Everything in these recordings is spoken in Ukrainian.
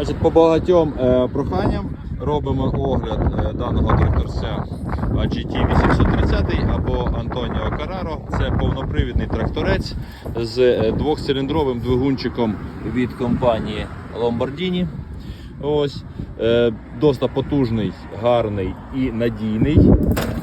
Значить, по багатьом е, проханням робимо огляд е, даного тракторця GT 830 або Антоніо Караро. Це повнопривідний тракторець з е, двохциліндровим двигунчиком від компанії Lombardini. Ось е, досить потужний, гарний і надійний,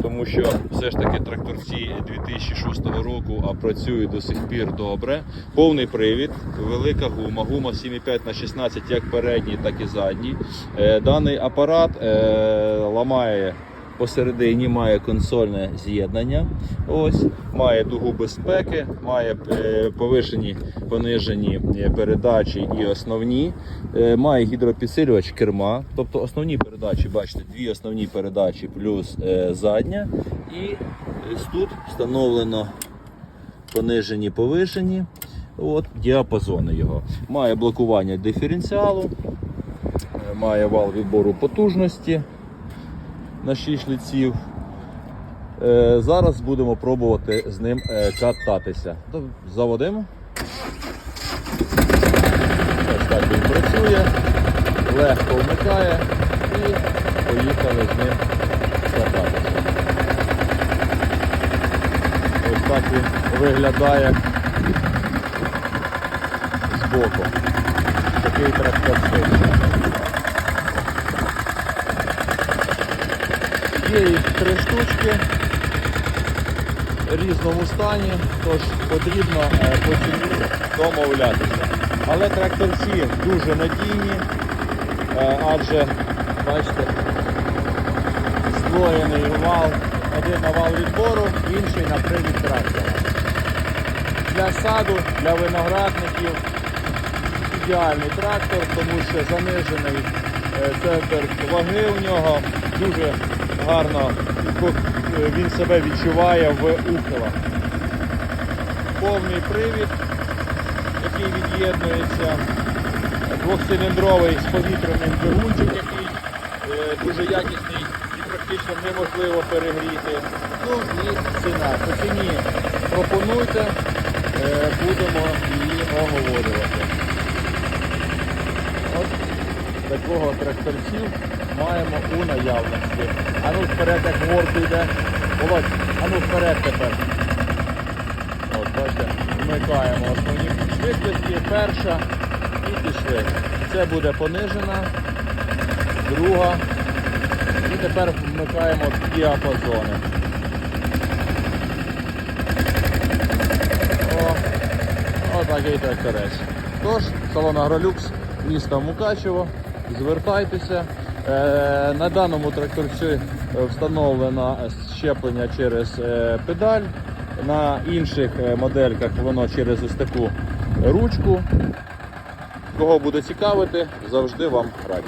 тому що все ж таки тракторці 2006 року а працюють до сих пір добре. Повний привід, велика гума, гума 7,5 на 16 як передній, так і задній. Е, даний апарат е, ламає посередині, має консольне з'єднання. Ось має дугу безпеки, має е, повишені, понижені е, передачі і основні. Е, Має гідропідсилювач керма, тобто основні передачі, бачите, дві основні передачі плюс задня. І тут встановлено понижені, повишені. От, діапазони його. Має блокування диференціалу, має вал відбору потужності на 6 лиців. Е, зараз будемо пробувати з ним е, кататися. Заводимо. Ось так він працює, легко вмикає і поїхали з ним кататися. Ось так він виглядає збоку. Такий тракторцей. Є три штучки в різному стані, тож потрібно е, по ціні домовлятися. Але тракторці дуже надійні, е, адже, бачите, здвоєний вал, один на вал відбору, інший на привід трактора. Для саду, для виноградників ідеальний трактор, тому що занижений е, центр ваги у нього дуже гарно е, він себе відчуває в ухилах. Повний привід, який від'єднується, двохциліндровий з повітряним двигунчик, який е, дуже якісний і практично неможливо перегріти. Ну і ціна. По ціні пропонуйте, е, будемо її оговорювати. От такого тракторців маємо у наявності. А ну вперед, як в йде. Володь, а ну вперед тепер. От, бачите, вмикаємо основні швидкості, перша і пішли. Це буде понижена, друга. І тепер вмикаємо діапазони. Отакий тракторець. Тож, салон Агролюкс, місто Мукачево. Звертайтеся. Е, На даному тракторці встановлено щеплення через е, педаль. На інших е, модельках воно через ось таку ручку. Кого буде цікавити, завжди вам раді.